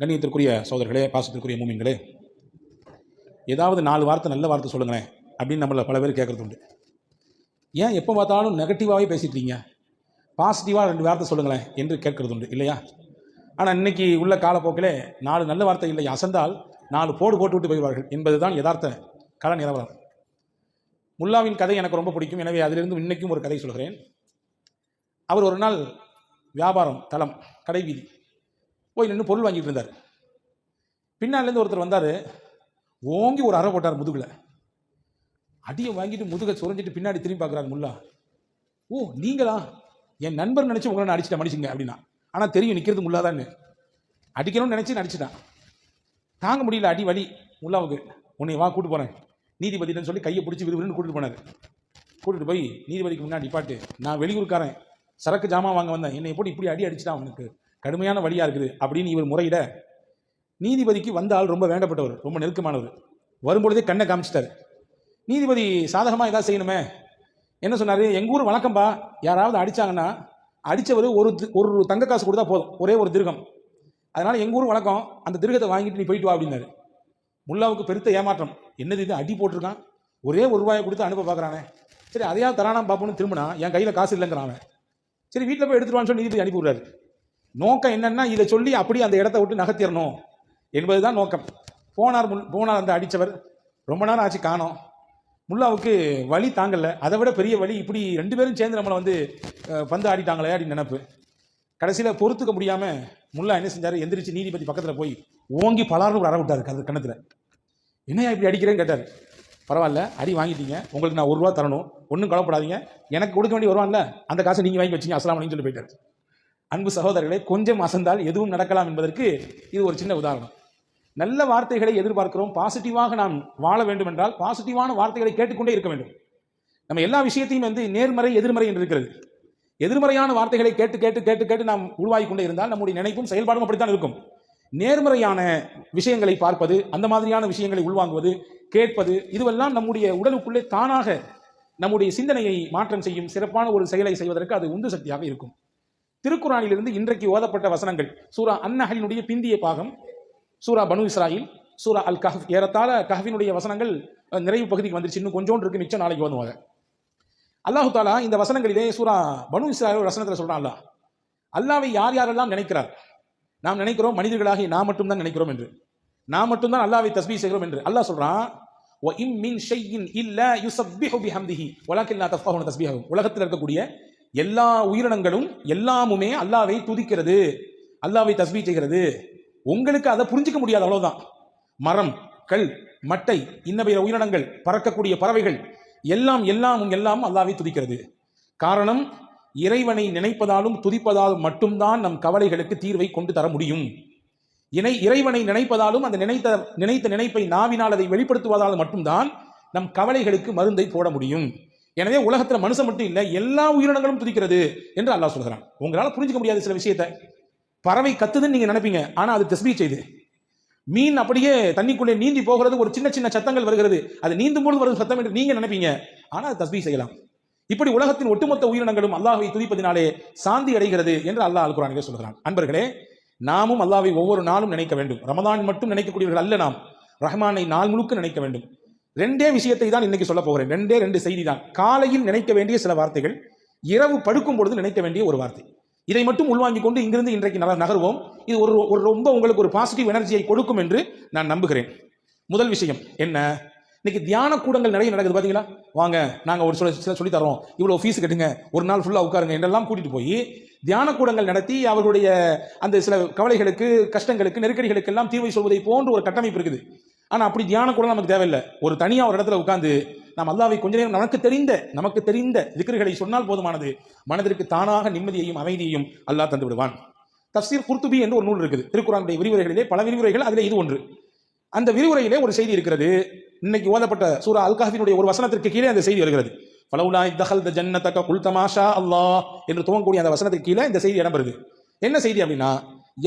கண்ணியத்திற்குரிய சோதர்களே பாசத்திற்குரிய மூமின்களே ஏதாவது நாலு வார்த்தை நல்ல வார்த்தை சொல்லுங்களேன் அப்படின்னு நம்மளை பல பேர் கேட்குறது உண்டு. ஏன் எப்போ பார்த்தாலும் நெகட்டிவாகவே பேசிட்டீங்க பாசிட்டிவாக ரெண்டு வார்த்தை சொல்லுங்களேன் என்று கேட்கறது உண்டு இல்லையா? ஆனால் இன்னைக்கு உள்ள காலப்போக்கிலே நாலு நல்ல வார்த்தை இல்லை அசந்தால் நாலு போடு போட்டு விட்டு போய்வார்கள் என்பதுதான் யதார்த்த கள நிலவரம். முல்லாவின் கதை எனக்கு ரொம்ப பிடிக்கும் எனவே அதிலிருந்து இன்றைக்கும் ஒரு கதை சொல்கிறேன். அவர் ஒரு நாள் வியாபாரம் தளம் கடைவீதி போய் நின்று பொருள் வாங்கிட்டு இருந்தார். பின்னாலேருந்து ஒருத்தர் வந்தார். ஓங்கி ஒரு அறை போட்டார் முதுகில். அடியை வாங்கிட்டு முதுகை சுரஞ்சிட்டு பின்னாடி திரும்பி பார்க்குறாரு முல்லா. ஓ நீங்களா? என் நண்பர் நினச்சி உங்களை நான் அடிச்சிட்டேன் மன்னிச்சுங்க அப்படின்னா. ஆனால் தெரியும் நிற்கிறது முல்லாதான்னு. அடிக்கணும்னு நினச்சி நடிச்சிட்டான் தாங்க முடியல அடி வலி. முல்லாவுக்கு உன்னை வா கூட்டு போகிறேன் நீதிபதினு சொல்லி கையை பிடிச்சி விறுவிறுன்னு கூட்டிட்டு போனார். கூட்டிட்டு போய் நீதிபதிக்கு முன்னாடி பாட்டு நான் வெளியூருக்காரன் சரக்கு ஜாமான் வாங்க வந்தேன். என்னை போட்டு இப்படி அடி அடிச்சிட்டான் அவனுக்கு? கடுமையான வழியாக இருக்குது அப்படின்னு இவர் முறையிட நீதிபதிக்கு வந்த ஆள் ரொம்ப வேண்டப்பட்டவர் ரொம்ப நெருக்கமானவர். வரும்பொழுதே கண்ணை காமிச்சிட்டார். நீதிபதி சாதகமாக ஏதாவது செய்யணுமே? என்ன சொன்னார்? எங்கள் ஊர் வழக்கம்பா. யாராவது அடிச்சாங்கன்னா அடித்தவர் ஒரு ஒரு தங்க காசு கொடுத்தா போதும். ஒரே ஒரு திருகம். அதனால் எங்கள் ஊர் வழக்கம் அந்த திருகத்தை வாங்கிட்டு நீ போயிட்டு வா அப்படின்னாரு. முல்லாவுக்கு பெருத்த ஏமாற்றம். என்னது இது? அடி போட்டிருக்கான்? ஒரே ஒரு ரூபாயை கொடுத்து அனுப்ப பார்க்குறானே சரி அதையாவது தரானா பார்ப்போன்னு திரும்பினா என் கையில் காசு இல்லைங்கிறான் சரி வீட்டில் போய் எடுத்துருவான்னு சொல்லி நீதிபதி அனுப்பிவிடுறாரு. நோக்கம் என்னன்னா இதை சொல்லி அப்படியே அந்த இடத்த விட்டு நகர்த்திடணும். என்பதுதான் நோக்கம். போனார் முன் போனார் அந்த அடித்தவர். ரொம்ப நேரம் ஆச்சு காணோம். முல்லாவுக்கு வலி தாங்கலை. அதை விட பெரிய வலி இப்படி ரெண்டு பேரும் சேர்ந்து நம்மளை வந்து பந்து ஆடிட்டாங்களே அப்படின்னு நினப்பு. கடைசியில் பொறுத்துக்க முடியாமல் முல்லா என்ன செஞ்சார்? எந்திரிச்சு நீதிபதி பக்கத்தில் போய் ஓங்கி பலார்னு ஒரு அற விட்டார் கது கணத்தில். என்னையா இப்படி அடிக்கிறேன்னு கேட்டார். பரவாயில்ல அடி வாங்கிட்டீங்க. உங்களுக்கு நான் ஒரு ரூபா தரணும். ஒன்றும் கவலைப்படாதீங்க. எனக்கு கொடுக்க வேண்டிய வருவான்ல அந்த காசை நீங்கள் வாங்கி வச்சீங்க. அஸ்லாம் சொல்லி போயிட்டார். அன்பு சகோதரர்களே கொஞ்சம் அசந்தால் எதுவும் நடக்கலாம் என்பதற்கு இது ஒரு சின்ன உதாரணம். நல்ல வார்த்தைகளை எதிர்பார்க்கிறோம். பாசிட்டிவாக நாம் வாழ வேண்டும் என்றால் பாசிட்டிவான வார்த்தைகளை கேட்டுக்கொண்டே இருக்க வேண்டும். நம்ம எல்லா விஷயத்தையும் வந்து நேர்மறை எதிர்மறை என்று இருக்கிறது. எதிர்மறையான வார்த்தைகளை கேட்டு கேட்டு கேட்டு கேட்டு நாம் உருவாகி கொண்டே இருந்தால் நம்முடைய நினைப்பும் செயல்பாடும் அப்படித்தான் இருக்கும். நேர்மறையான விஷயங்களை பார்ப்பது அந்த மாதிரியான விஷயங்களை உள்வாங்குவது கேட்பது இதுவெல்லாம் நம்முடைய உடலுக்குள்ளே தானாக நம்முடைய சிந்தனையை மாற்றம் செய்யும் சிறப்பான ஒரு செயலை செய்வதற்கு அது உந்து சக்தியாக இருக்கும். திருக்குறானிலிருந்து இன்றைக்கு ஓதப்பட்ட வசனங்கள். சூரா அன்னஹலினுடைய பிந்திய பாகம் சூரா பனு இஸ்ராயில் சூரா அல் கஹ் ஏறத்தாழ கஹ்வினுடைய வசனங்கள் நிறைவு பகுதிக்கு வந்துருச்சு. இன்னும் கொஞ்சோண்டு இருக்கு மிச்சம் நாளைக்கு ஓதுவாங்க அல்லாஹு தாலா இந்த வசனங்களிலே சூரா பனு இஸ்ராயில் வசனத்தில் சொல்கிறான் அல்லாஹ் அல்லாவை யார் யாரெல்லாம் நினைக்கிறார்? நாம் நினைக்கிறோம் மனிதர்களாகி நாம் மட்டும்தான் நினைக்கிறோம் என்று. நாம் மட்டும்தான் அல்லாவை தஸ்பீ செய்கிறோம் என்று. அல்லாஹ் சொல்கிறான் "வ இம் மின் ஷைஇன் இல்லா யுஸப்பிஹு பிஹம்திஹி. வலக்கின் லா தஃப்கஹூன தஸ்பீஹஹும்." உலகத்தில் இருக்கக்கூடிய எல்லா உயிரினங்களும் எல்லாமுமே அல்லாவை துதிக்கிறது அல்லாவை தஸ்பீ செய்கிறது. உங்களுக்கு அதை புரிஞ்சிக்க முடியாது அவ்வளவுதான். மரம் கல் மட்டை இன்ன பிற உயிரினங்கள் பறக்கக்கூடிய பறவைகள் எல்லாம் எல்லாமும் எல்லாம் அல்லாவை துதிக்கிறது. காரணம் இறைவனை நினைப்பதாலும் துதிப்பதாலும் மட்டும்தான் நம் கவலைகளுக்கு தீர்வை கொண்டு தர முடியும். இணை இறைவனை நினைப்பதாலும் அந்த நினைத்த நினைத்த நினைப்பை நாவினால் அதை வெளிப்படுத்துவதால் மட்டும்தான் நம் கவலைகளுக்கு மருந்தை போட முடியும். எனவே உலகத்தில் மனுஷன் மட்டும் இல்லை எல்லா உயிரினங்களும் துதிக்கிறது என்று அல்லாஹ் சொல்கிறான் உங்களால் புரிஞ்சிக்க முடியாது சில விஷயத்தை. பறவை கத்துதுன்னு நீங்க நினைப்பீங்க ஆனா அது தஸ்பீ செய்து. மீன் அப்படியே தண்ணிக்குள்ளே நீந்தி போகிறது ஒரு சின்ன சின்ன சத்தங்கள் வருகிறது. அது நீந்தும் பொழுது வரும் சத்தம் என்று நீங்க நினைப்பீங்க ஆனா அது தஸ்பீ செய்யலாம். இப்படி உலகத்தின் ஒட்டுமொத்த உயிரினங்களும் அல்லாஹை துதிப்பதினாலே சாந்தி அடைகிறது என்று அல்லாஹ் அல்குரானிலே சொல்கிறான். அன்பர்களே நாமும் அல்லாவை ஒவ்வொரு நாளும் நினைக்க வேண்டும். ரமதான் மட்டும் நினைக்கக்கூடியவர்கள் அல்ல நாம். ரஹ்மானை நாள் முழுக்க நினைக்க வேண்டும். ரெண்டே விஷயத்தை தான் இன்னைக்கு சொல்ல போகிறேன். ரெண்டே ரெண்டு செய்தி தான் காலையில் நினைக்க வேண்டிய சில வார்த்தைகள் இரவு படுக்கும் பொழுது நினைக்க வேண்டிய ஒரு வார்த்தை. இதை மட்டும் உள்வாங்கிக் கொண்டு இங்கிருந்து இன்றைக்கு நகர்வோம். இது ஒரு ஒரு ரொம்ப உங்களுக்கு ஒரு பாசிட்டிவ் எனர்ஜியை கொடுக்கும் என்று நான் நம்புகிறேன். முதல் விஷயம் என்ன? இன்னைக்கு தியான கூடங்கள் நிறைய நடக்குது பார்த்தீங்களா வாங்க நாங்கள் ஒரு சொல்ல சில சொல்லி தரோம். இவ்வளோ ஃபீஸ் கட்டுங்க ஒரு நாள் ஃபுல்லாக உட்காருங்க என்றெல்லாம் கூட்டிகிட்டு போய் தியான கூடங்கள் நடத்தி அவர்களுடைய அந்த சில கவலைகளுக்கு கஷ்டங்களுக்கு நெருக்கடிகளுக்கெல்லாம் தீர்வை சொல்வதை போன்ற ஒரு கட்டமைப்பு இருக்குது. ஆனால் அப்படி தியானம் கூட நமக்கு தேவையில்லை. ஒரு தனியாக ஒரு இடத்துல உட்காந்து நாம் அல்லாவை கொஞ்ச நேரம் நமக்கு தெரிந்த நமக்கு தெரிந்த திக்ருகளை சொன்னால் போதுமானது. மனதிற்கு தானாக நிம்மதியையும் அமைதியையும் அல்லாஹ் தந்து விடுவான். தஃசீர் குர்த்துபி என்று ஒரு நூல் இருக்குது. திருக்குறானுடைய விரிவுரைகளிலே பல விரிவுரைகள் அதில் இது ஒன்று. அந்த விரிவுரையிலே ஒரு செய்தி இருக்கிறது. இன்னைக்கு ஓதப்பட்ட சூரா அல் ஒரு வசனத்திற்கு கீழே அந்த செய்தி வருகிறது. பலவுலா தஹல் த ஜன்னதக குல் தமாஷா அல்லாஹ் என்று துவங்கக்கூடிய அந்த வசனத்துக்கு கீழே இந்த செய்தி இடம்பெறுது. என்ன செய்தி அப்படின்னா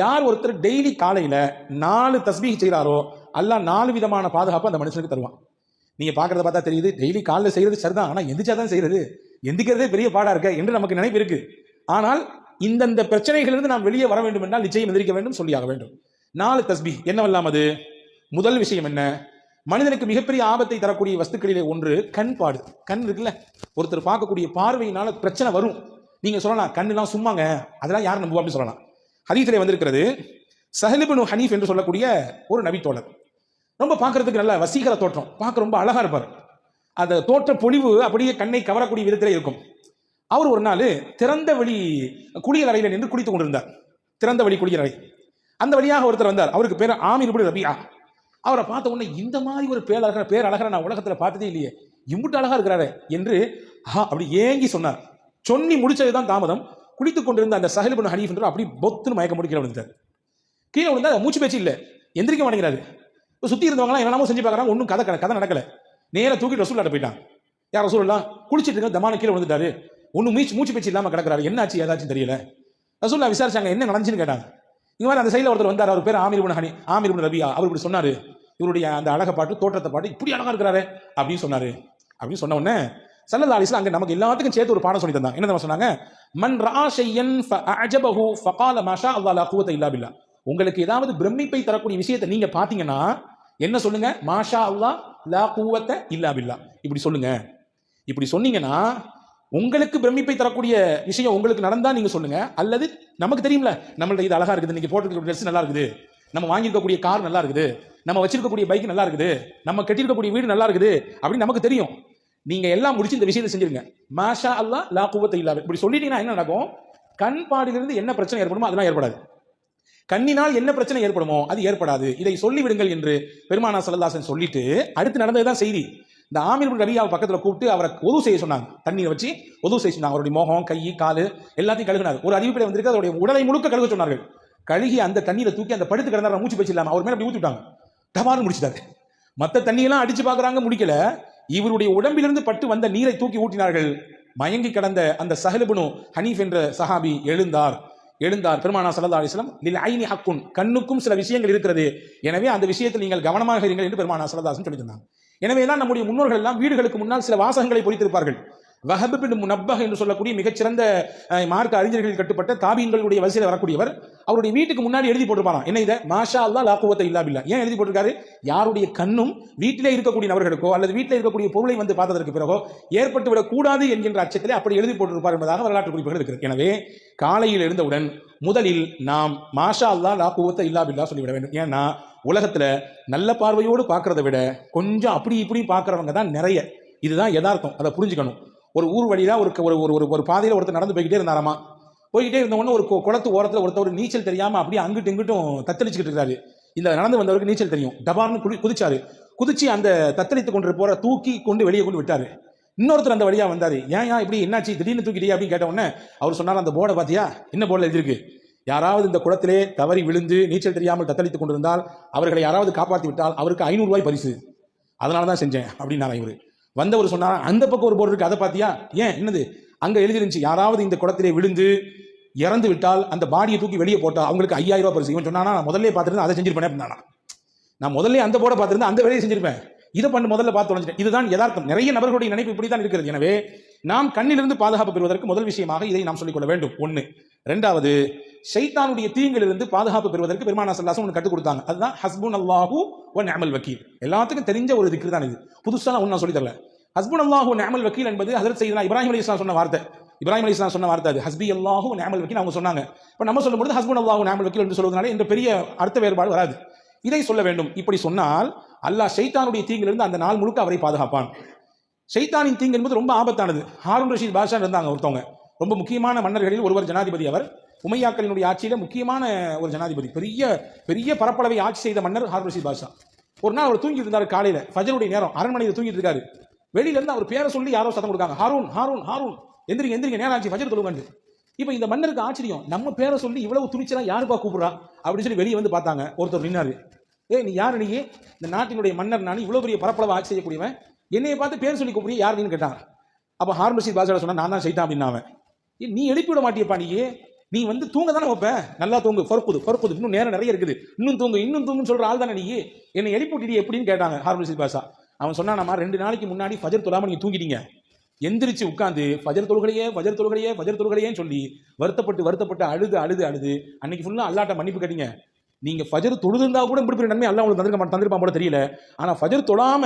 யார் ஒருத்தர் டெய்லி காலையில நாலு தஸ்பீக செய்கிறாரோ அல்லாஹ் நாலு விதமான பாதுகாப்பு அந்த மனுஷனுக்கு தருவான். நீங்க பாக்குறத பார்த்தா தெரியுது டெய்லி காலைல செய்யறது சரிதான் ஆனா எந்திரிச்சாதான் செய்யறது எந்திக்கிறதே பெரிய பாடா இருக்க என்று நமக்கு நினைப்பு இருக்கு. ஆனால் இந்தந்த பிரச்சனைகளிலிருந்து நாம் வெளியே வர வேண்டும் என்றால் நிச்சயம் எந்திரிக்க வேண்டும் சொல்லியாக வேண்டும். நாலு தஸ்பி என்னவெல்லாம் அது? முதல் விஷயம் என்ன? மனிதனுக்கு மிகப்பெரிய ஆபத்தை தரக்கூடிய வஸ்துக்களிலே ஒன்று கண் பாடு. கண் இருக்குல்ல? ஒருத்தர் பார்க்கக்கூடிய பார்வையினால பிரச்சனை வரும். நீங்க சொல்லலாம் கண்ணுலாம் சும்மாங்க அதெல்லாம் யார் நம்புவா அப்படின்னு சொல்லலாம். ஹதீஸிலே வந்திருக்கிறது சஹலிபனு ஹனீஃப் என்று சொல்லக்கூடிய ஒரு நபித்தோழர். ரொம்ப பார்க்கறதுக்கு நல்ல வசீகர தோற்றம். பார்க்க ரொம்ப அழகா இருப்பார். அந்த தோற்ற பொழிவு அப்படியே கண்ணை கவரக்கூடிய விதத்தில் இருக்கும். அவர் ஒரு நாள் திறந்த வழி குளியல் அறையில் நின்று குளித்துக் கொண்டிருந்தார். திறந்த வழி குளியல் அறை. அந்த வழியாக ஒருத்தர் வந்தார். அவருக்கு பேர் ஆமீர் இப்படி ரபியா. அவரை பார்த்த உடனே இந்த மாதிரி ஒரு பேரழகர் பேரழகரை நான் உலகத்தில் பார்த்ததே இல்லையே. இம்புட்டு அழகா இருக்கிறாரு என்று ஆ அப்படி ஏங்கி சொன்னார். சொன்னி முடிச்சதுதான் தாமதம். குளித்துக் கொண்டிருந்த அந்த சஹலிபன் ஹனீஃப் என்று அப்படி பொத்துன்னு மயக்க முடிக்கிற விழுந்தார் கீழே விழுந்தா மூச்சு பேச்சு இல்லை. எந்திரிக்க மாட்டேங்கிறாரு. இப்போ சுற்றி இருந்தவங்களாம் என்னமோ செஞ்சு பார்க்கறாங்க. ஒன்றும் கதை கதை நடக்கல. நேராக தூக்கி ரசூல்லாட்ட போயிட்டான். யார் ரசூல்லாம் குளிச்சிட்டு இருக்க தமான கீழே விழுந்துட்டாரு. ஒன்றும் மூச்சு மூச்சு பேச்சு இல்லாமல் கிடக்கிறாரு. என்னாச்சு ஏதாச்சும் தெரியல. ரசூல்லா விசாரிச்சாங்க என்ன நடந்துச்சுன்னு கேட்டாங்க. இங்க மாதிரி அந்த சைடில் ஒருத்தர் வந்தார். அவர் பேர் Amir ibn Hani Amir bin Rabia. அவர் இப்படி சொன்னார். இவருடைய அந்த அழகை பாட்டு தோற்றத்தை பாட்டு இப்படி அழகாக இருக்கிறாரு அப்படின்னு சொன்னார். அப்படின்னு சொன்ன உடனே சல்லல்லா அலிஸ்லாம் அங்கே நமக்கு எல்லாத்துக்கும் சேர்த்து ஒரு பாடம் சொல்லி தந்தாங்க. என்ன தெரியுமா சொன்னாங்க? மன் ராஷையன் ஃபஅஜபஹு ஃபகால மாஷா அல்லாஹ் லா இல்லா பில்லா உங்களுக்கு ஏதாவது பிரமிப்பை தரக்கூடிய விஷயத்தை நீங்க பாத்தீங்கன்னா என்ன சொல்லுங்க? மாஷா அல்லா லா கூவத்தை இல்லா பில்லா இப்படி சொல்லுங்க. இப்படி சொன்னீங்கன்னா உங்களுக்கு பிரமிப்பை தரக்கூடிய விஷயம் உங்களுக்கு நடந்தா நீங்க சொல்லுங்க. அல்லது நமக்கு தெரியும்ல நம்மள்ட்ட இது அழகா இருக்குது நீங்க போட்டுருக்க ட்ரெஸ் நல்லா இருக்குது. நம்ம வாங்கியிருக்கக்கூடிய கார் நல்லா இருக்குது. நம்ம வச்சிருக்கக்கூடிய பைக் நல்லா இருக்குது. நம்ம கட்டியிருக்கக்கூடிய வீடு நல்லா இருக்குது. அப்படின்னு நமக்கு தெரியும். நீங்க எல்லாம் முடிச்சு இந்த விஷயத்தை செஞ்சிருங்க. மாஷா அல்லாஹ் லா குவத்தை இல்லா இப்படி சொல்லிட்டீங்கன்னா என்ன நடக்கும்? கண் பாடிலிருந்து என்ன பிரச்சனை ஏற்படுமோ அதெல்லாம் ஏற்படாது. கண்ணினால் என்ன பிரச்சனை ஏற்படுமோ அது ஏற்படாது. இதை சொல்லிவிடுங்கள் என்று பெருமானா சல்லல்லாசன் சொல்லிட்டு அடுத்து நடந்ததுதான் செய்தி. இந்த ஆமீர் ரபியாவை பக்கத்துல கூப்பிட்டு அவரை உதவு செய்ய சொன்னாங்க. தண்ணீரை வச்சு உதவு செய்ய சொன்னாங்க. அவருடைய முகம் கை காலு எல்லாத்தையும் கழுகினார். ஒரு அறிவிப்பில் வந்திருக்கு. அவருடைய உடலை முழுக்க கழுக சொன்னார்கள். கழுகி அந்த தண்ணீரை தூக்கி அந்த படுத்து கிடந்தார். மூச்சு பேச்சு இல்லாம. அவர் மேலே அப்படி ஊத்திட்டாங்க டபார்னு முடிச்சிட்டாரு. மற்ற தண்ணியெல்லாம் அடிச்சு பார்க்குறாங்க முடிக்கல. இவருடைய உடம்பிலிருந்து பட்டு வந்த நீரை தூக்கி ஊட்டினார்கள் மயங்கி கிடந்த அந்த சஹலுபனு ஹனீஃப் என்ற சஹாபி எழுந்தார். எழுந்தார். பெருமானா சல்லா அலிஸ்லாம் ஐனி ஹக்குன். கண்ணுக்கும் சில விஷயங்கள் இருக்கிறது. எனவே அந்த விஷயத்தில் நீங்கள் கவனமாக இருங்கள் என்று பெருமானா சல்லதாசன் சொல்லியிருந்தாங்க. எனவே தான் நம்முடைய முன்னோர்கள் எல்லாம் வீடுகளுக்கு முன்னால் சில வாசகங்களை பொறித்திருப்பார்கள். வஹபின் பின் முனப்பஹ் என்று சொல்லக்கூடிய மிகச்சிறந்த மார்க்க அறிஞர்கள் கட்டுப்பட்ட தாபியங்களுடைய வரிசையில் வரக்கூடியவர். அவருடைய வீட்டுக்கு முன்னாடி எழுதி போட்டிருப்பாராம். என்ன இதை? மாஷா அல்லா லாக்குவத்தை இல்லா ஏன் எழுதி போட்டிருக்காரு? யாருடைய கண்ணும் வீட்டிலே இருக்கக்கூடிய நபர்களுக்கோ அல்லது வீட்டில் இருக்கக்கூடிய பொருளை வந்து பார்த்ததற்கு பிறகோ ஏற்பட்டு விடக்கூடாது என்கின்ற அச்சத்திலே அப்படி எழுதி போட்டிருப்பார் என்பதாக வரலாற்று குறிப்புகள் இருக்கிறது. எனவே காலையில் எழுந்தவுடன் முதலில் நாம் மாஷா அல்லா லாக்குவத்தை இல்லாபில்லா சொல்லிவிட வேண்டும். ஏன்னா உலகத்துல நல்ல பார்வையோடு பார்க்கறத விட கொஞ்சம் அப்படி இப்படி பார்க்குறவங்க தான் நிறைய. இதுதான் யதார்த்தம். அதை புரிஞ்சுக்கணும். ஒரு ஊர் வழியில ஒரு ஒரு ஒரு ஒரு- ஒரு பாதையில ஒருத்தர் நடந்து போய்கிட்டே இருந்தாராமா? போய்கிட்டே இருந்த உடனே ஒரு கு- குளத்து ஓரத்தில் ஒருத்தர் நீச்சல் தெரியாமல் அப்படியே அங்கிட்டு இங்கிட்டும் தத்தளிச்சுக்கிட்டு இருக்காரு இந்த நடந்து வந்தவருக்கு நீச்சல் தெரியும். டபார்னு குதி குதிச்சாரு. குதிச்சு அந்த தத்தளித்து கொண்டு போகிற தூக்கி கொண்டு வெளியே கொண்டு விட்டார். இன்னொருத்தர் அந்த வழியாக வந்தார். ஏன் ஏன் இப்படி என்னாச்சு? திடீர்னு தூக்கிட்டியா? அப்படின்னு கேட்ட உடனே அவர் சொன்னார் அந்த போர்டை பார்த்தியா என்ன போர்டில் எழுதிருக்கு யாராவது இந்த குளத்திலே தவறி விழுந்து நீச்சல் தெரியாமல் தத்தளித்துக் கொண்டிருந்தால் அவர்களை யாராவது காப்பாற்றி விட்டால் அவருக்கு ஐநூறுரூவாய் பரிசு. அதனால தான் செஞ்சேன் அப்படின்னாரா இவரு. வந்தவர் சொன்னார் அந்த பக்கம் ஒரு போர்டு இருக்கு அதை பார்த்தியா? ஏன்? என்னது? அங்க எழுதிருந்துச்சு யாராவது இந்த குடத்திலே விழுந்து இறந்து விட்டால் அந்த பாடியை தூக்கி வெளியே போட்டால் அவங்களுக்கு ஐயாயிரம் ரூபாய் பரிசு. இவன் சொன்னானா நான் முதல்ல பார்த்துருந்தேன் அதை செஞ்சிருப்பேன் நான் முதல்ல அந்த போர்டை பார்த்திருந்தேன் அந்த வேலையை செஞ்சிருப்பேன். இதை பண்ணி முதல்ல பார்த்து தொலைஞ்சிட்டேன். இதுதான் யதார்த்தம். நிறைய நபர்களுடைய நினைப்பு இப்படி தான் இருக்கிறது. எனவே நாம் கண்ணிலிருந்து பாதுகாப்பு பெறுவதற்கு முதல் விஷயமாக இதை நாம் சொல்லிக்கொள்ள வேண்டும். ஒன்று ரெண்டாவது ஷைத்தானுடைய தீங்கிலிருந்து பாதுகாப்பு பெறுவதற்கு பெருமானா சல்லாசம் ஒன்று கற்றுக் கொடுத்தாங்க. அதுதான் ஹஸ்புன் அல்லாஹூ ஒன் அமல் வக்கீல். எல்லாத்துக்கும் தெரிஞ்ச ஒரு திக்ரு தான் இது. புதுசாக ஒன்று நான் சொல்லி தரல. ஹஸ்புன் அல்லாஹூ நேமல் வக்கீல் என்பது ஹசரத் செய்தா இப்ராஹிம் அலி இஸ்லாம் சொன்ன வார்த்தை. இப்ராஹிம் அலி இஸ்லாம் சொன்ன வார்த்தை அது. ஹஸ்பி அல்லாஹூ நேமல் வக்கீல் அவங்க சொன்னாங்க. இப்போ நம்ம சொல்லும்போது ஹஸ்புன் அல்லாஹூ நேமல் வக்கீல் என்று சொல்வதனால இந்த பெரிய அர்த்த வேறுபாடு வராது. இதை சொல்ல வேண்டும். இப்படி சொன்னால் அல்லாஹ் ஷைத்தானுடைய தீங்கிலிருந்து அந்த நாள் முழுக்க அவரை பாதுகாப்பான். ஷைத்தானின் தீங்கு என்பது ரொம்ப ஆபத்தானது. ஹாரூன் ரஷீத் பாஷா இருந்தாங்க ஒருத்தவங்க. ரொம்ப முக்கியமான மன்னர்களில் ஒருவர் ஜனாதிபதி அவர். உமையாக்களினுடைய ஆட்சியில் முக்கியமான ஒரு ஜனாதிபதி. பெரிய பெரிய பரப்பளவை ஆட்சி செய்த மன்னர் ஹாரூன் ரஷீத் பாஷா. ஒரு நாள் அவர் தூங்கிட்டு இருந்தார் காலையில். ஃபஜருடைய நேரம். அரண்மனையில் தூங்கிட்டு இருக்காரு. வெளியிலேருந்து அவர் பேரை சொல்லி யாரோ சத்தம் கொடுக்காங்க. ஹாரூன் ஹாரூன் ஹாரூன். எந்திரிங்க எந்திரிங்க நேரம் ஆச்சு ஃபஜர் தொழுவாண்டு இப்போ இந்த மன்னருக்கு ஆச்சரியம். நம்ம பேரை சொல்லி இவ்வளவு துணிச்சலாக யாருப்பா கூப்பிட்றா? அப்படின்னு சொல்லி வெளியே வந்து பார்த்தாங்க. ஒருத்தர் நின்னாரு. ஏய் நீ யார் நீ? இந்த நாட்டினுடைய மன்னர் நான் இவ்வளோ பெரிய பரப்பளவு ஆட்சி செய்யக்கூடியவன். என்னையை பார்த்து பேர் சொல்லி கூப்பிடுறிய யார் நீன்னு கேட்டான். அப்போ ஹார்ன் ரஷீத் பாஷா நான் தான் செய்தான் அப்படின்னா அவன் நீ எழுப்பி விட மாட்டியப்பா நீ. நீ வந்து தூங்க தானே வைப்ப? நல்லா தூங்கு பொறுப்புது பொறுப்புது இன்னும் நேரம் நிறைய இருக்குது. இன்னும் தூங்கு இன்னும் தூங்குன்னு சொல்கிற ஆள் தானே நீ. என்னை எழுப்பி விட்டுடி எப்படின்னு கேட்டாங்க ஹார்ன் ரஷீத் பாஷா. அவன் சொன்னா ரெண்டு நாளைக்கு முன்னாடி ஃபஜர் தொழாம நீங்க தூங்கிட்டீங்க. எந்திரிச்சு உட்காந்து ஃபஜர் தொழுகளையே ஃபஜர் தொழுகளையே ஃபஜர் தொழுகளையேன்னு சொல்லி வருத்தப்பட்டு வருத்தப்பட்டு அழுது அழுது அழுது அன்னைக்கு ஃபுல்லாக அல்லாட்ட மன்னிப்பு கேட்டீங்க. நீங்க ஃபஜர் தொழுதுந்தா கூட இப்படி பெரிய நன்மை அல்லாஹ் உங்களுக்கு தந்திருக்க தந்திருப்பான் போல தெரியல. ஆனால் ஃபஜர் தொழாம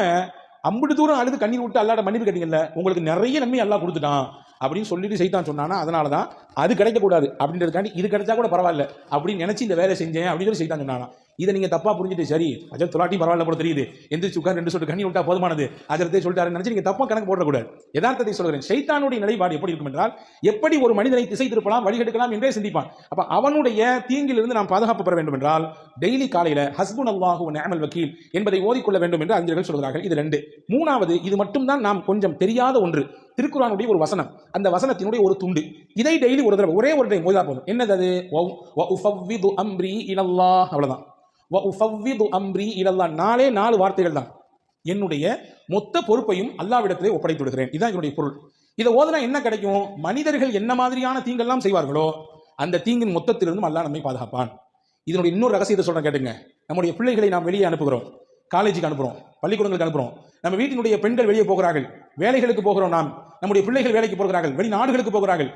அம்புட்டு தூரம் அழுது கண்ணீர் விட்டு அல்லாட்ட மன்னிப்பு கேட்டீங்கல்ல உங்களுக்கு நிறைய நன்மை எல்லாம் கொடுத்துட்டான். அப்படின்னு சொல்லிட்டு செய்தான் சொன்னானா அதனால தான் அது கிடைக்கக்கூடாது அப்படின்றதுக்காண்டி இது கிடைச்சா கூட பரவாயில்ல அப்படின்னு நினச்சி இந்த வேலை செஞ்சேன் அப்படின்னு சொல்லி செய்தான் சொன்னானா. இதை நீங்க தப்பா புரிஞ்சுட்டு சரி அஜர் தொலாட்டி பரவாயில்ல போல தெரியுது. எந்திரிச்சு உட்கார் ரெண்டு சொட்டு கண்ணி விட்டா போதுமானது. அஜரத்தை சொல்லிட்டாரு நினைச்சு நீங்க தப்பா கணக்கு போடக்கூடாது. யதார்த்தத்தை சொல்கிறேன் சைத்தானுடைய நிலைப்பாடு எப்படி இருக்கும் என்றால் எப்படி ஒரு மனிதனை திசை திருப்பலாம் வழிகெடுக்கலாம் என்றே சிந்திப்பான். அப்ப அவனுடைய தீங்கிலிருந்து நாம் பாதுகாப்பு பெற வேண்டும் என்றால் டெய்லி காலையில ஹஸ்புன் அல்லாஹு நேமல் வக்கீல் என்பதை ஓதிக்கொள்ள வேண்டும் என்று அறிஞர்கள் சொல்கிறார்கள். இது ரெண்டு. மூணாவது இது மட்டும்தான் நாம் கொஞ்சம் தெரியாத ஒன்று. திருக்குறானுடைய ஒரு வசனம். அந்த வசனத்தினுடைய ஒரு துண்டு. இதை டெய்லி ஒரு தடவை ஒரே ஒரு டைம் ஓதா போதும். என்னது அது? வ- அம்ரி இலல்லாஹ். நாலே நாலு வார்த்தைகள் தான். என்னுடைய மொத்த பொறுப்பையும் அல்லாவிடத்திலே ஒப்படைத்து விடுகிறேன். இதான் என்னுடைய பொருள். இதை ஓதுனா என்ன கிடைக்கும்? மனிதர்கள் என்ன மாதிரியான தீங்கெல்லாம் செய்வார்களோ அந்த தீங்கின் மொத்தத்திலிருந்தும் அல்லாஹ் நம்மை பாதுகாப்பான். இதனுடைய இன்னொரு ரகசியத்தை சொல்றேன் கேட்டுங்க. நம்முடைய பிள்ளைகளை நாம் வெளியே அனுப்புகிறோம். காலேஜுக்கு அனுப்புறோம் பள்ளிக்கூடங்களுக்கு அனுப்புறோம் நம்ம வீட்டினுடைய பெண்கள் வெளியே போகிறார்கள். வேலைகளுக்கு போகிறோம் நாம். நம்முடைய பிள்ளைகள் வேலைக்கு போகிறார்கள். வெளிநாடுகளுக்கு போகிறார்கள்.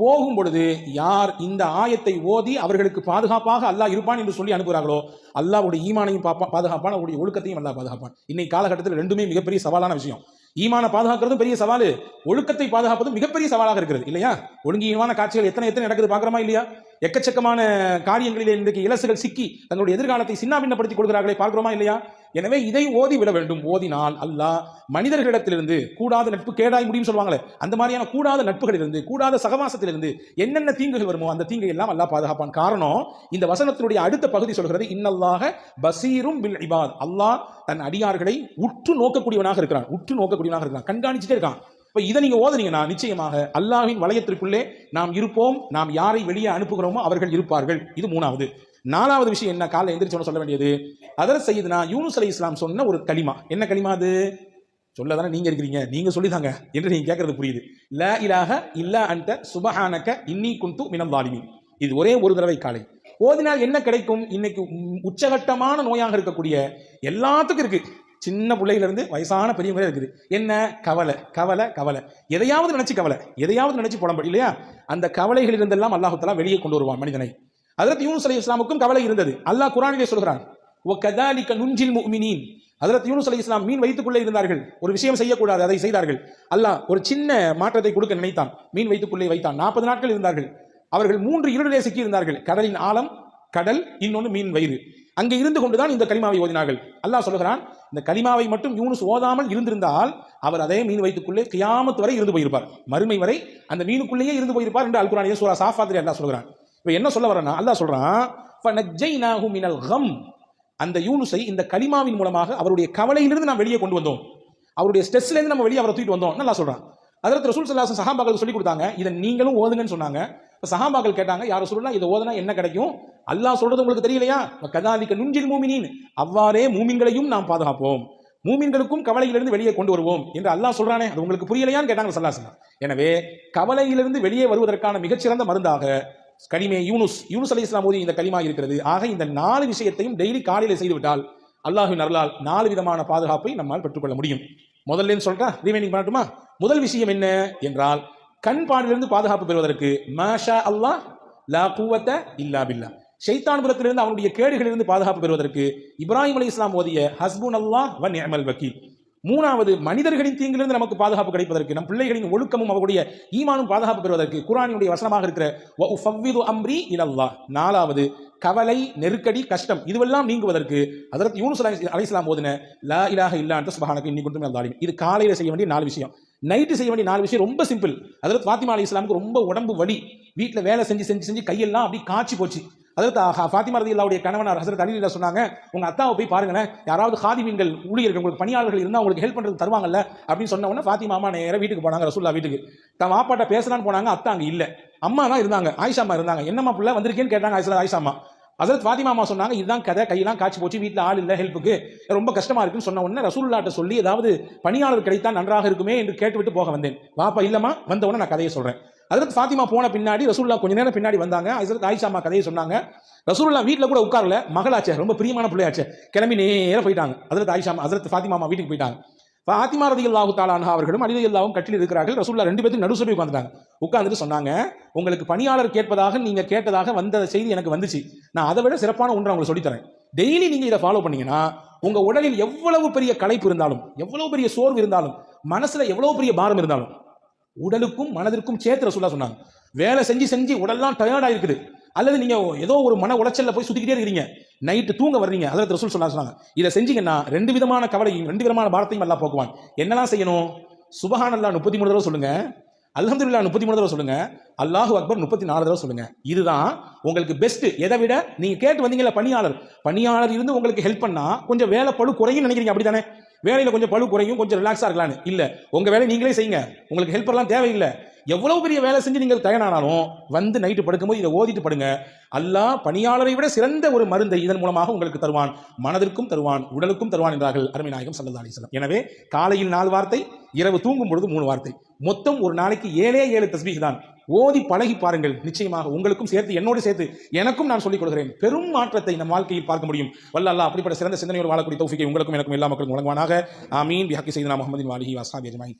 போகும் பொழுது யார் இந்த ஆயத்தை ஓதி அவர்களுக்கு பாதுகாப்பாக அல்லாஹ் இருப்பான் என்று சொல்லி அனுப்புகிறார்களோ அல்லாவுடைய ஈமானையும் பாப்பா பாதுகாப்பான் அவருடைய ஒழுக்கத்தையும் அல்லாஹ் பாதுகாப்பான். இன்னைக்கு காலகட்டத்தில் ரெண்டுமே மிகப்பெரிய சவாலான விஷயம். ஈமான பாதுகாக்கிறதும் பெரிய சவால் ஒழுக்கத்தை பாதுகாப்பதும் மிகப்பெரிய சவாலாக இருக்கிறது இல்லையா? ஒழுங்கீனமான காட்சிகள் எத்தனை எத்தனை நடக்குது பார்க்குறோமா இல்லையா? எக்கச்சக்கமான காரியங்களிலே இன்றைக்கு இலசுகள் சிக்கி தங்களுடைய எதிர்காலத்தை சின்னாபின்னப்படுத்திக் கொடுக்கிறார்களே பார்க்கிறோமா இல்லையா? எனவே இதை ஓதி விட வேண்டும். ஓதினால் அல்லாஹ் மனிதர்களிடத்திலிருந்து கூடாத நட்பு கேடாய் முடியும் சொல்லுவாங்களே அந்த மாதிரியான கூடாத நட்புகளிலிருந்து கூடாத சகவாசத்திலிருந்து என்னென்ன தீங்குகள் வருமோ அந்த தீங்கை எல்லாம் அல்லாஹ் பாதுகாப்பான். காரணம் இந்த வசனத்தினுடைய அடுத்த பகுதி சொல்கிறது இன்னல்லாக பசீரும் பில் இபாத். அல்லாஹ் தன் அடியார்களை உற்று நோக்கக்கூடியவனாக இருக்கிறான் உற்று நோக்கக்கூடியவனாக இருக்கிறான் கண்காணிச்சுட்டே இருக்கான். இப்ப இதை நீங்க ஓதுனீங்கன்னா நிச்சயமாக அல்லாவின் வளையத்திற்குள்ளே நாம் இருப்போம் நாம் யாரை வெளியே அனுப்புகிறோமோ அவர்கள் இருப்பார்கள். இது மூணாவது. நாலாவது விஷயம் என்ன? காலை எந்திரிச்சோன்னு சொல்ல வேண்டியது அதில் செய்யுதுனா யூனுஸ் அலி இஸ்லாம் சொன்ன ஒரு களிமா. என்ன களிமா அது? சொல்ல தானே நீங்க இருக்கிறீங்க. நீங்க சொல்லிதாங்க. என்று நீங்க கேட்கறது புரியுது. ல இலாக இல்லா அன்ட சுபஹானக்க இன்னி குந்து மினம் வாலிமின். இது ஒரே ஒரு தடவை காலை. ஓதினால் என்ன கிடைக்கும்? இன்னைக்கு உச்சகட்டமான நோயாக இருக்கக்கூடிய எல்லாத்துக்கும் இருக்கு. சின்ன பிள்ளையிலிருந்து வயசான வயசான பெரியவங்களே இருக்குது. என்ன? கவலை. கவலை கவலை. எதையாவது நினைச்சு கவலை. எதையாவது நினைச்சு புலம்பு இல்லையா? அந்த கவலைகளிலிருந்தெல்லாம் இருந்தெல்லாம் வெளியே கொண்டு வருவான் மனிதனை. அதரத் யூனுஸ் அலி இஸ்லாமுக்கும் கவலை இருந்தது. அல்லாஹ் குரானிலே சொல்கிறான் ஓ கதாலிக்க நுஞ்சில் முஃமினீன். அதற்கு யூனுஸ் அலி இஸ்லாம் மீன் வைத்துக்குள்ளே இருந்தார்கள். ஒரு விஷயம் செய்யக்கூடாது அதை செய்தார்கள். அல்லாஹ் ஒரு சின்ன மாற்றத்தை கொடுக்க நினைத்தான். மீன் வைத்துக்குள்ளே வைத்தான். நாற்பது நாட்கள் இருந்தார்கள். அவர்கள் மூன்று இருளிலே சிக்கி இருந்தார்கள் கடலின் ஆழம் கடல் இன்னொன்று மீன் வயிறு. அங்கே இருந்து கொண்டுதான் இந்த கலிமாவை ஓதினார்கள். அல்லாஹ் சொல்கிறான் இந்த கலிமாவை மட்டும் யூனுஸ் ஓதாமல் இருந்திருந்தால் அவர் அதே மீன் வைத்துக்குள்ளே கியாமத்து வரை இருந்து போயிருப்பார். மறுமை வரை அந்த மீனுக்குள்ளேயே இருந்து போயிருப்பார் என்று அல்குரானியே சூரா சாஃபாத்திலே அல்லாஹ் சொல்கிறான். இப்போ என்ன சொல்ல வரேன்னா அல்லாஹ் சொல்றான் மினல் கம். அந்த யூனுஸை இந்த களிமாவின் மூலமாக அவருடைய கவலையிலிருந்து நாம் வெளியே கொண்டு வந்தோம். அவருடைய ஸ்ட்ரெஸ்லேருந்து நம்ம வெளியே அவரை தூக்கிட்டு வந்தோம். நல்லா சொல்றான். அதில் ரசூல் சல்லாசன் சஹாபாக்கள் சொல்லி கொடுத்தாங்க இதை நீங்களும் ஓதுங்கன்னு சொன்னாங்க. இப்ப சஹாபாக்கள் கேட்டாங்க யாரும் சொல்லலாம் இதை ஓதுனா என்ன கிடைக்கும்? அல்லாஹ் சொல்றது உங்களுக்கு தெரியலையா? கதாலிக்க நுஞ்சில் மூமினின். அவ்வாறே மூமின்களையும் நாம் பாதுகாப்போம். மூமின்களுக்கும் கவலையிலிருந்து வெளியே கொண்டு வருவோம் என்று அல்லாஹ் சொல்றானே. அது உங்களுக்கு புரியலையான்னு கேட்டாங்க சல்லாசன் எனவே கவலையிலிருந்து வெளியே வருவதற்கான மிகச்சிறந்த மருந்தாக கனிமே யூனுஸ் யூனுஸ் அலி இஸ்லாம் ஓதி இந்த களிமா இருக்கிறது. ஆக இந்த நாலு விஷயத்தையும் டெய்லி காலையில் செய்துவிட்டால் அல்லாஹ்வின் அருளால் நாலு விதமான பாதுகாப்பை நம்மால் பெற்றுக்கொள்ள முடியும். முதல்ல சொல்றா? ரீவைனிங் பண்ணட்டுமா? முதல் விஷயம் என்ன என்றால் கண் பாடிலிருந்து பாதுகாப்பு பெறுவதற்கு மாஷா அல்லாஹ் லா கூவத்த இல்லா பில்லா. ஷைத்தான் புறத்திலிருந்து அவனுடைய கேடுகளிலிருந்து பாதுகாப்பு பெறுவதற்கு இப்ராஹிம் அலி இஸ்லாம் ஓதிய ஹஸ்புன் அல்லாஹ் வன் நிஅமல் வக்கீல். மூணாவது மனிதர்களின் தீங்கிலிருந்து நமக்கு பாதுகாப்பு கிடைப்பதற்கு நம் பிள்ளைகளின் ஒழுக்கமும் அவர்களுடைய ஈமானும் பாதுகாப்பு பெறுவதற்கு குரானினுடைய வசனமாக இருக்கிற அம்ரி இலல்லா நாலாவது கவலை நெருக்கடி கஷ்டம் இதுவெல்லாம் நீங்குவதற்கு அதற்கு யூனுஸ் அலை அலைஸ்லாம் ஓதின லா இலாஹ இல்லா சுபஹானக்கு இன்னி குண்டும் இது காலையில் செய்ய வேண்டிய நாலு விஷயம். நைட்டு செய்ய வேண்டிய நாலு விஷயம் ரொம்ப சிம்பிள். அதற்கு ஃபாத்திமா அலி இஸ்லாமுக்கு ரொம்ப உடம்பு வலி. வீட்டில் வேலை செஞ்சு செஞ்சு செஞ்சு கையெல்லாம் அப்படி காய்ச்சி போச்சு. அதாவது அஹ், ஃபாத்திமா ரதி அல்லாவுடைய கணவனார் ஹசரத் அலிலா சொன்னாங்க உங்க அத்தாவை போய் பாருங்களேன் யாராவது ஹாதிமீன்கள் ஊழியர்கள் உங்களுக்கு பணியாளர்கள் இருந்தால் உங்களுக்கு ஹெல்ப் பண்ணுறது தருவாங்கல்ல? அப்படின்னு சொன்ன உடனே ஃபாத்திமா அம்மா நேரா வீட்டுக்கு போனாங்க ரசூல்லா வீட்டுக்கு. தன் வாப்பாட்ட பேசலான்னு போனாங்க அத்தா அங்கே இல்லை. அம்மா தான் இருந்தாங்க ஆயிஷாமா இருந்தாங்க. என்னம்மா பிள்ளை வந்திருக்கேன்னு கேட்டாங்க ஆயிஷா ஆயிஷாமா அம்மா. ஹசரத் ஃபாத்திமா அம்மா சொன்னாங்க இதுதான் கதை கையெல்லாம் காய்ச்சி போச்சு வீட்டில் ஆள் இல்லை ஹெல்ப்புக்கு ரொம்ப கஷ்டமாக இருக்குன்னு சொன்ன உடனே ரசூல்லாட்ட சொல்லி ஏதாவது பணியாளர் கிடைத்தால் நன்றாக இருக்குமே என்று கேட்டுவிட்டு போக வந்தேன். வாப்பா இல்லைம்மா வந்த உடனே நான் கதையை சொல்கிறேன் அதற்கு ஃபாத்திமா போன பின்னாடி ரசூல்லா கொஞ்ச நேரம் பின்னாடி வந்தாங்க. ஹசரத் ஆயிஷாமா கதையை சொன்னாங்க. ரசூல்லா வீட்டில் கூட உட்காரல. மகளாச்சே ரொம்ப பிரியமான பிள்ளையாச்சே. கிளம்பி நேரம் போயிட்டாங்க. அதற்கு ஆயிஷா அம்மா ஹசரத் வீட்டுக்கு போயிட்டாங்க. ஃபாத்திமா ரதி அல்லாஹு தாலான்ஹா அவர்களும் அலி எல்லாவும் கட்டில் இருக்கிறார்கள். ரசூல்லா ரெண்டு பேரும் நடு உட்காந்துட்டாங்க உட்காந்துட்டு சொன்னாங்க உங்களுக்கு பணியாளர் கேட்பதாக நீங்கள் கேட்டதாக வந்த செய்தி எனக்கு வந்துச்சு. நான் அதை விட சிறப்பான ஒன்று உங்களுக்கு சொல்லித்தரேன். டெய்லி நீங்கள் இதை ஃபாலோ பண்ணீங்கன்னா உங்கள் உடலில் எவ்வளவு பெரிய களைப்பு இருந்தாலும் எவ்வளவு பெரிய சோர்வு இருந்தாலும் மனசில் எவ்வளவு பெரிய பாரம் இருந்தாலும் உடலுக்கும் மனதிற்கும் சேர்த்து ரசூல்லா சொன்னாங்க. வேலை செஞ்சு செஞ்சு உடல்லாம் டயர்டா இருக்குது அல்லது நீங்க ஏதோ ஒரு மன உளைச்சல்ல போய் சுத்திக்கிட்டே இருக்கிறீங்க. நைட்டு தூங்க வர்றீங்க. அதில் ரசூல் சொல்லா சொன்னாங்க. இதை செஞ்சீங்கன்னா ரெண்டு விதமான கவலையும் ரெண்டு விதமான பாரத்தையும் எல்லாம் போக்குவான். என்னெல்லாம் செய்யணும்? சுபஹானல்லா முப்பத்தி மூணு தடவை சொல்லுங்க. அலமதுல்லா முப்பத்தி மூணு தடவை சொல்லுங்க. அல்லாஹு அக்பர் முப்பத்தி நாலு தடவை சொல்லுங்க. இதுதான் உங்களுக்கு பெஸ்ட் எதை விட நீங்க கேட்டு வந்தீங்கல்ல பணியாளர். பணியாளர் இருந்து உங்களுக்கு ஹெல்ப் பண்ணா கொஞ்சம் வேலை பழு குறையும் நினைக்கிறீங்க. அப்படித்தானே? வேலையில் கொஞ்சம் பழு குறையும் கொஞ்சம் ரிலாக்ஸாக இருக்கலான்னு இல்லை உங்கள் வேலை நீங்களே செய்யுங்க. உங்களுக்கு ஹெல்ப்பர்லாம் தேவையில்லை. எவ்வளோ பெரிய வேலை செஞ்சு நீங்கள் தயாரானாலும் வந்து நைட்டு படுக்கும்போது இதை ஓதிட்டு படுங்க. அல்லாஹ் பணியாளரை விட சிறந்த ஒரு மருந்தை இதன் மூலமாக உங்களுக்கு தருவான். மனதிற்கும் தருவான் உடலுக்கும் தருவான் என்றார்கள் அருமை நாயகம் சல்லா அலிஸ்லாம் எனவே காலையில் நாலு வார்த்தை இரவு தூங்கும் பொழுது மூணு வார்த்தை. மொத்தம் ஒரு நாளைக்கு ஏழே ஏழு தஸ்பீக் தான் ஓதி பழகி பாருங்கள். நிச்சயமாக உங்களுக்கும் சேர்த்து என்னோடு சேர்த்து எனக்கும் நான் சொல்லிக் கொடுக்கிறேன். பெரும் மாற்றத்தை நம் வாழ்க்கையில் பார்க்க முடியும். வல்ல அல்லாஹ் அப்படிப்பட்ட சிறந்த சிந்தனையோடு வாழக்கூடிய தௌஃபிக்கை உங்களுக்கும் எனக்கும் எல்லா மக்களுக்கும் வழங்குவானாக. ஆமீன். பிஹாக்கி செய்தனா முகமதின் வாலிஹி வசாபி அஜ்மாயின்.